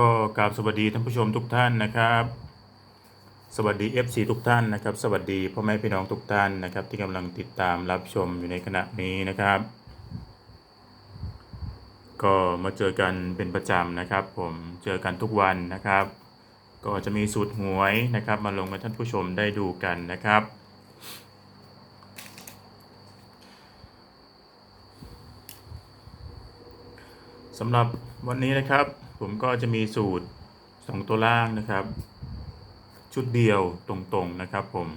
ก็กราบสวัสดีท่านผู้ชมทุกท่านนะครับ สวัสดี FC ทุกท่านนะครับ สวัสดีพ่อแม่พี่น้องทุกท่านนะครับ ที่กำลังติดตามรับชมอยู่ในขณะนี้นะครับ ก็มาเจอกันเป็นประจำนะครับ ผมเจอกันทุกวันนะครับ ก็จะมีสูตรหวยนะครับ มาลงให้ท่านผู้ชมได้ดูกันนะครับสำหรับวันนี้นะครับ ผมก็จะมีสูตร 2 ตัวล่างนะครับ ชุดเดียวตรงๆนะครับผม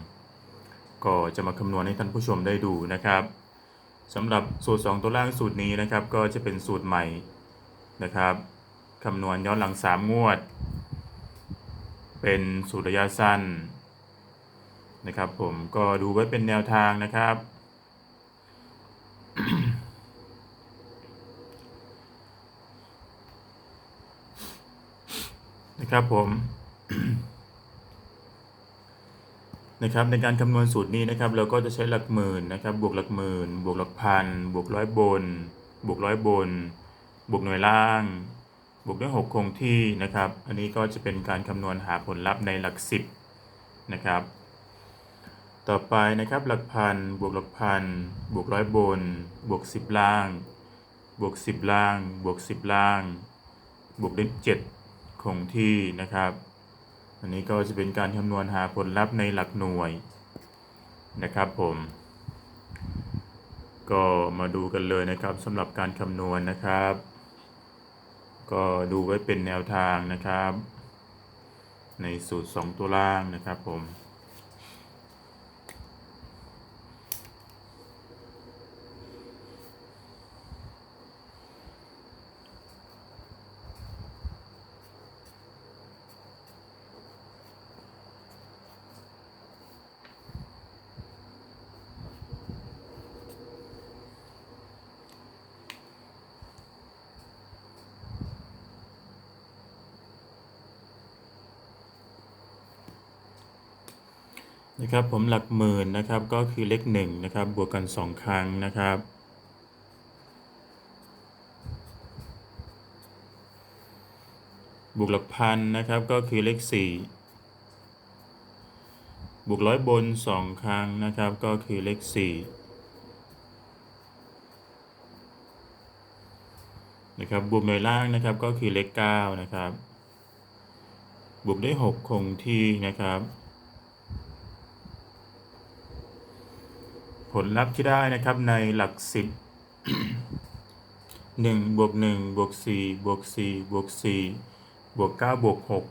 ก็จะมาคำนวณให้ท่านผู้ชมได้ดูนะครับสำหรับสูตร 2 ตัวล่างสูตรนี้นะครับ ก็จะเป็นสูตรใหม่นะครับคำนวณย้อนหลัง 3 งวด เป็นสูตรระยะสั้นนะครับ ผมก็ดูไว้เป็นแนวทางนะครับ นะครับผมนะครับในการคำนวณสูตรนี้นะครับเราก็จะใช้หลักหมื่นนะครับบวกหลักหมื่น บวกหลักพัน บวกร้อยบน บวกร้อยบน บวกหน่วยล่าง บวกด้วยหกคงที่นะครับ อันนี้ก็จะเป็นการคำนวณหาผลลัพธ์ในหลักสิบนะครับต่อไปนะครับหลักพัน บวกหลักพัน บวกร้อยบน บวกสิบล่าง บวกสิบล่าง บวกสิบล่าง บวกด้วยเจ็ด คงที่นะครับ อันนี้ก็จะเป็นการคำนวณหาผลลัพธ์ในหลักหน่วยนะครับผม ก็มาดูกันเลยนะครับสำหรับการคำนวณนะครับ ก็ดูไว้เป็นแนวทางนะครับ ในสูตร 2 ตัวล่างนะครับผม นะครับผมหลักหมื่นนะครับก็คือเลขหนึ่งนะครับบวกกันสองครั้งนะครับบวกหลักพันนะครับก็คือเลขสี่บวกร้อยบนสองครั้งนะครับก็คือเลขสี่นะครับบวกหน่วยล่างนะครับก็คือเลขเก้านะครับ บวกด้วยหกคงที่นะครับ ผลลัพธ์ที่ได้นะครับในหลักสิบหนึ่งบวกหนึ่งบวกสี่บวกสี่บวกสี่บวกเก้าบวกหก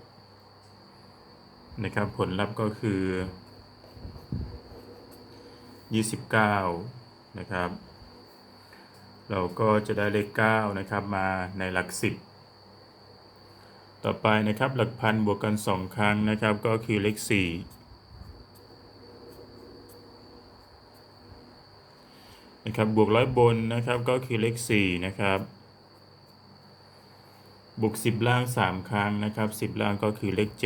นะครับผลลัพธ์ก็คือยี่สิบเก้านะครับ เราก็จะได้เลขเก้านะครับมาในหลักสิบต่อไปนะครับหลักพันบวกกันสองครั้งนะครับก็คือเลขสี่ นะครับบวกร้อยบนนะครับก็คือเลข4นะครับบวก10 ล่าง 3 ครั้งนะครับ 10 ล่างก็คือเลข 7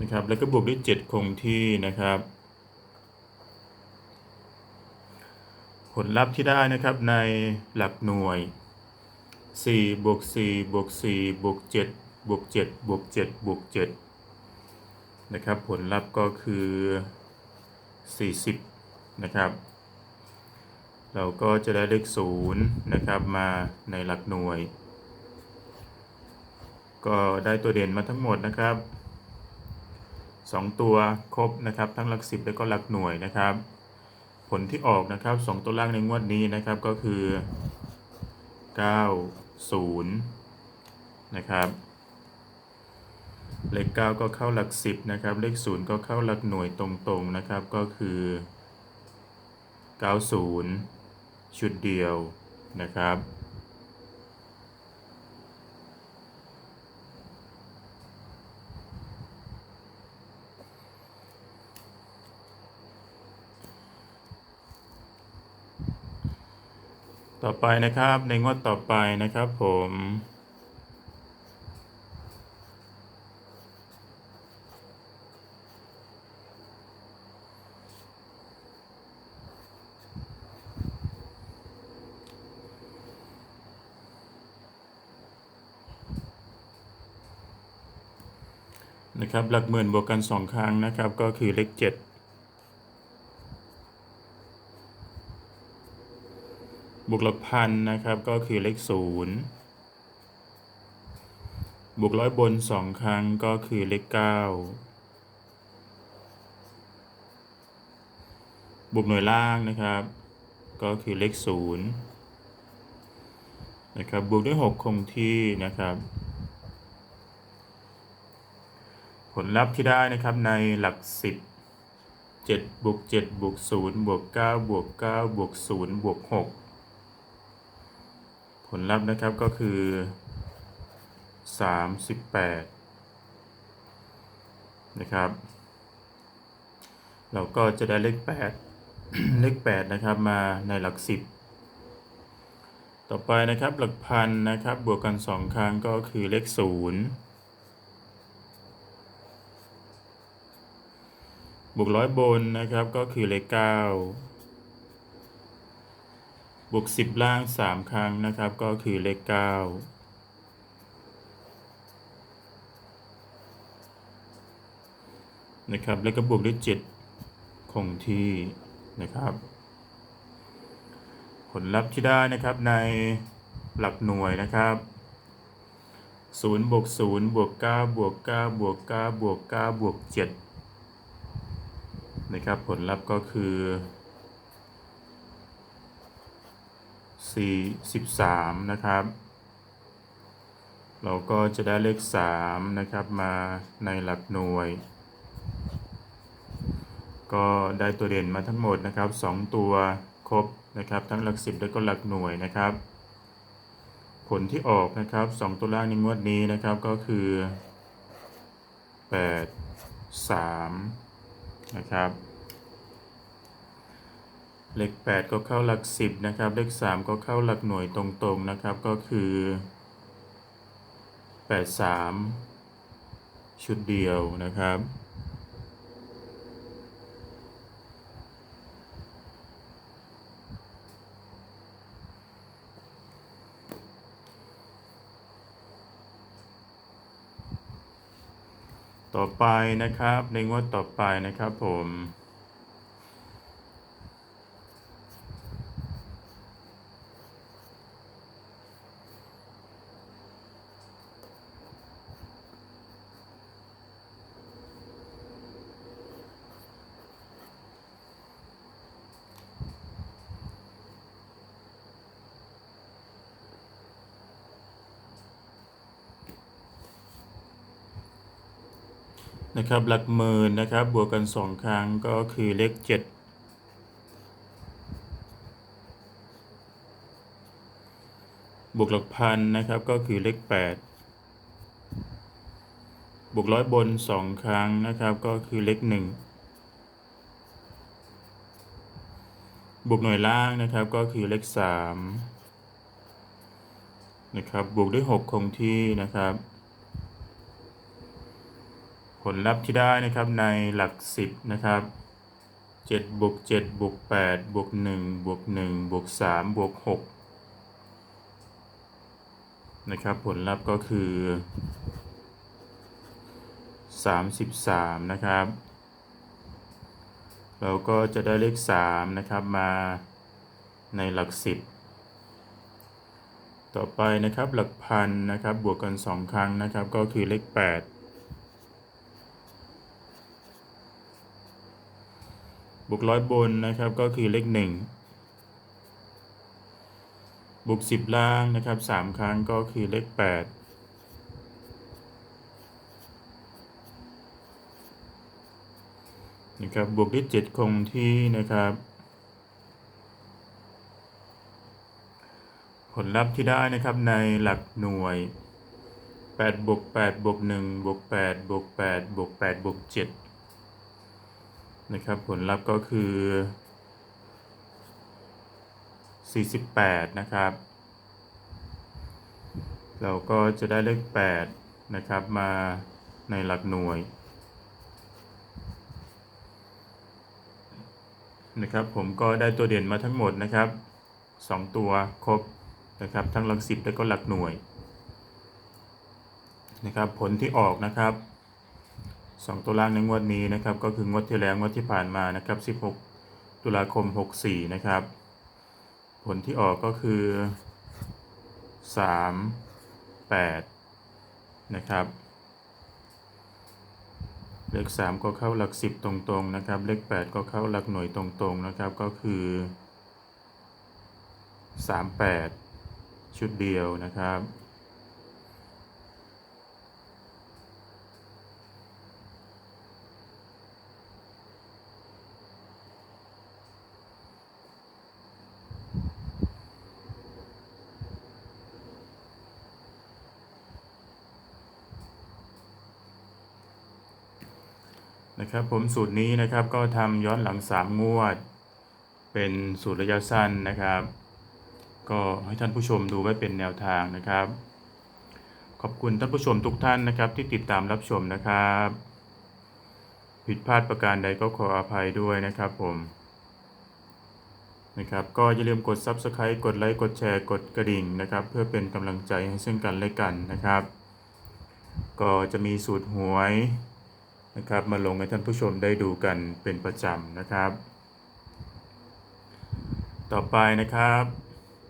นะครับแล้วก็บวกด้วย 7 คงที่นะครับ ผลลัพธ์ที่ได้นะครับในหลักหน่วย 4 บวก 4 บวก 4 บวก 7 บวก 7 บวก 7 บวก 7 นะครับ ผลลัพธ์ก็คือ 40 นะครับ เราก็จะได้เลข0นะครับมาในหลักหน่วย ก็ได้ตัวเด่นมาทั้งหมดนะครับ 2 ตัวครบนะครับ ทั้งหลัก 10 แล้วก็หลักหน่วยนะครับ ผลที่ออกนะครับ 2 ตัวล่างในงวดนี้นะครับก็คือ 90 นะครับ เลข 9 ก็เข้าหลัก 10 นะครับ เลข 0 ก็เข้าหลักหน่วยตรงๆนะครับ ก็คือ 90 ชุดเดียวนะครับ ต่อไปนะครับในงวดต่อไปนะครับผม นะครับ หลักหมื่นบวกกันสองครั้งนะครับ ก็คือเลขเจ็ดบวกหลักพันนะครับ ก็คือเลขศูนย์บวกร้อยบนสองครั้งก็คือเลขเก้าบวกหน่วยล่างนะครับ ก็คือเลขศูนย์นะครับ บวกด้วยหกคงที่นะครับ ผลลัพธ์ที่ได้นะครับในหลัก 10 7บวก7บวก0บวก9บวก9บวก0บวก6ผลลัพธ์นะครับก็คือ 38 นะครับ เราก็จะได้เลข 8 เลข 8 นะครับมาในหลัก 10 ต่อไปนะครับหลักพันนะครับบวกกัน 2 ครั้งก็คือเลข 0 บวกร้อยบนนะครับก็คือเลขเก้าบวกสิบล่างสามครั้งนะครับก็คือเลขเก้านะครับแล้วก็บวกด้วยเจ็ดคงที่นะครับ ผลลัพธ์ที่ได้นะครับในหลักหน่วยนะครับศูนย์บวกศูนย์บวกเก้าบวกเก้าบวกเก้าบวกเก้าบวกเจ็ด นะครับผลลัพธ์ก็คือ 43 นะครับ เราก็จะได้เลข 3 นะครับมาในหลักหน่วย ก็ได้ตัวเด่นมาทั้งหมดนะครับ 2 ตัวครบนะครับ ทั้งหลัก 10 และก็หลักหน่วยนะครับ ผลที่ออกนะครับ 2 ตัวล่างในงวดนี้นะครับก็คือ 8 3 นะครับ เลข 8 ก็เข้าหลัก 10 นะครับ เลข 3 ก็เข้าหลักหน่วยตรงๆนะครับ ก็คือ 83 ชุดเดียวนะครับ ต่อไปนะครับ ในงวดต่อไปนะครับผม นะครับหลักหมื่นนะครับบวกกันสองครั้งก็คือเลขเจ็ดบวกหลักพันนะครับก็คือเลขแปดบวกร้อยบนสองครั้งนะครับก็คือเลขหนึ่งบวกหน่วยล่างนะครับก็คือเลขสามนะครับบวกด้วยหกคงที่นะครับ ผลลัพธ์ที่ได้นะครับในหลัก 10 นะครับ7บวก7บวก8บวก1บวก1บวก3บวก6นะครับผลลัพธ์ก็คือ 33 นะครับ เราก็จะได้เลข 3 นะครับมาในหลัก 10 ต่อไปนะครับหลักพันนะครับบวกกัน 2 ครั้งนะครับก็คือเลข 8 บวกร้อยบนนะครับก็คือเลขหนึ่งบวกสิบล่างนะครับสามครั้งก็คือเลขแปดนะครับบวกด้วยเจ็ดคงที่นะครับ ผลลัพธ์ที่ได้นะครับในหลักหน่วย8บวก8บวก1บวก8บวก8บวก8บวก7 นะครับผลลัพธ์ก็คือ 48 นะครับ เราก็จะได้เลข 8 นะครับมาในหลักหน่วยนะครับผมก็ได้ตัวเด่นมาทั้งหมดนะครับ 2 ตัวครบนะครับทั้งหลักสิบและก็หลักหน่วยนะครับผลที่ออกนะครับ สองตัวล่างในงวดนี้นะครับก็คืองวดที่แล้วงวดที่ผ่านมานะครับ 16 ตุลาคม 64 นะครับ ผลที่ออกก็คือ 3 8 นะครับเลข 3 ก็เข้าหลัก 10 ตรงๆนะครับ เลข 8 ก็เข้าหลักหน่วยตรงๆนะครับก็คือ 38 ชุดเดียวนะครับ นะครับผมสูตรนี้นะครับก็ทำย้อนหลัง 3 งวด เป็นสูตรระยะสั้นนะครับ ก็ให้ท่านผู้ชมดูไว้เป็นแนวทางนะครับ ขอบคุณท่านผู้ชมทุกท่านนะครับที่ติดตามรับชมนะครับ ผิดพลาดประการใดก็ขออภัยด้วยนะครับผมนะครับก็อย่าลืมกด Subscribe กดไลค์ กดแชร์ กดกระดิ่งนะครับ เพื่อเป็นกำลังใจให้ซึ่งกันและกันนะครับ ก็จะมีสูตรหวย นะครับ มาลงให้ท่านผู้ชมได้ดูกันเป็นประจำนะครับ ต่อไปนะครับ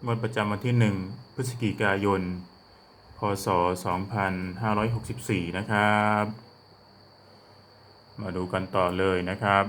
งวดประจำวันที่ 1 พฤศจิกายน พศ 2564 นะครับ มาดูกันต่อเลยนะครับ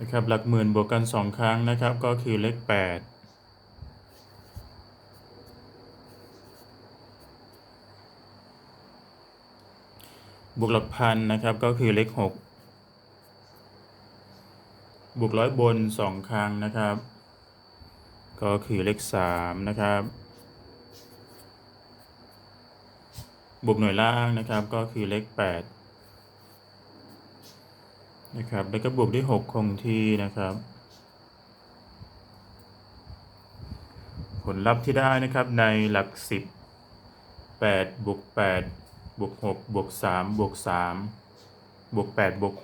นะครับหลักหมื่นบวกกัน 2 ครั้งนะครับก็คือเลข 8 บวกหลักพันนะครับก็คือเลข 6 บวกร้อยบน 2 ครั้งนะครับ ก็คือเลข 3 นะครับ บวกหน่วยล่างนะครับก็คือเลข 8 นะครับ แล้วก็บวกด้วย 6 คงที่นะครับ ผลลัพธ์ที่ได้นะครับในหลัก 10 8บวก8บวก6บวก3บวก3บวก8บวก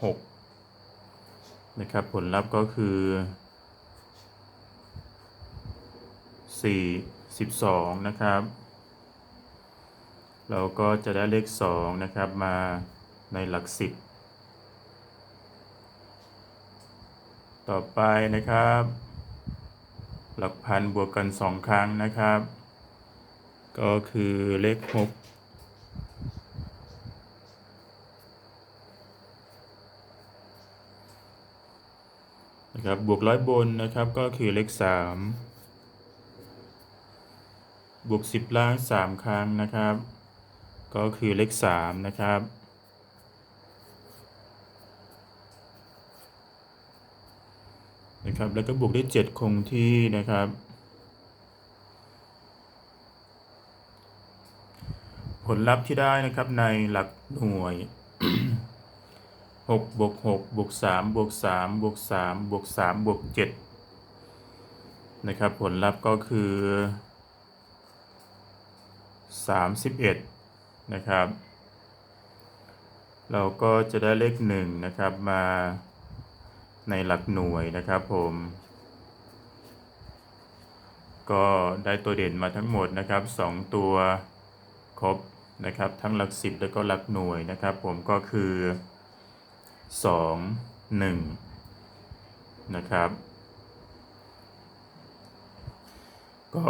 6นะครับ ผลลัพธ์ก็คือ 4 12 นะครับ เราก็จะได้เลข 2 นะครับมาในหลัก 10 ต่อไปนะครับ หลักพันบวกกัน2ครั้งนะครับ ก็คือเลข6นะครับบวกร้อยบนนะครับก็คือเลข3บวก10ล่าง3ครั้งนะครับ ก็คือเลข3นะครับ นะครับ แล้วก็บวกด้วย 7 คงที่นะครับ ผลลัพธ์ที่ได้นะครับในหลักหน่วย6บวก6บวก3บวก3บวก3บวก3บวก7นะครับ ผลลัพธ์ก็คือ 31 นะครับ เราก็จะได้เลข 1 นะครับมา ในหลักหน่วยนะครับผม ก็ได้ตัวเด่นมาทั้งหมดนะครับ 2 ตัวครบนะครับ ทั้งหลัก10แล้วก็หลักหน่วยนะครับ ผมก็คือ 2 1 นะครับ ก็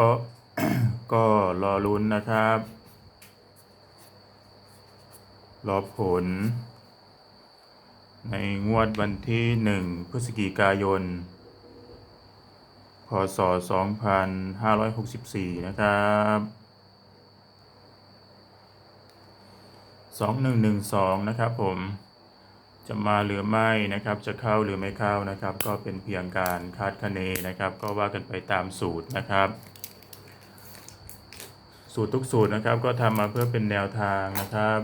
ก็รอลุ้นนะครับ รอผล ในงวดวันที่1พฤศจิกายน พศ 2564 นะครับ 2112 นะครับผมจะมาหรือไม่นะครับจะเข้าหรือไม่เข้านะครับ ก็เป็นเพียงการคาดคะเนนะครับ ก็ว่ากันไปตามสูตรนะครับ สูตรทุกสูตรนะครับก็ทำมาเพื่อเป็นแนวทางนะครับ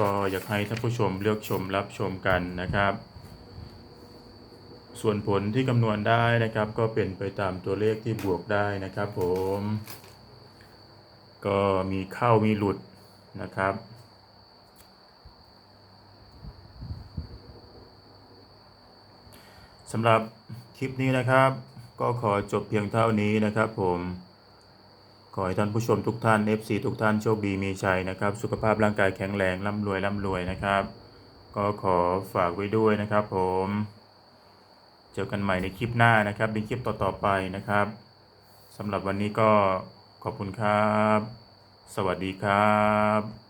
ก็อยากให้ท่านผู้ชมเลือกชมรับชมกันนะครับ ส่วนผลที่คำนวณได้นะครับ ก็เป็นไปตามตัวเลขที่บวกได้นะครับ ผม ก็มีเข้ามีหลุดนะครับสำหรับคลิปนี้นะครับ ก็ขอจบเพียงเท่านี้นะครับผม ขอให้ท่านผู้ชมทุกท่าน FC ทุกท่านโชคดีมีชัยนะครับ สุขภาพร่างกายแข็งแรงร่ำรวยร่ำรวยนะครับ ก็ขอฝากไว้ด้วยนะครับผม เจอกันใหม่ในคลิปหน้านะครับในคลิปต่อๆไปนะครับสำหรับวันนี้ก็ขอบคุณครับ สวัสดีครับ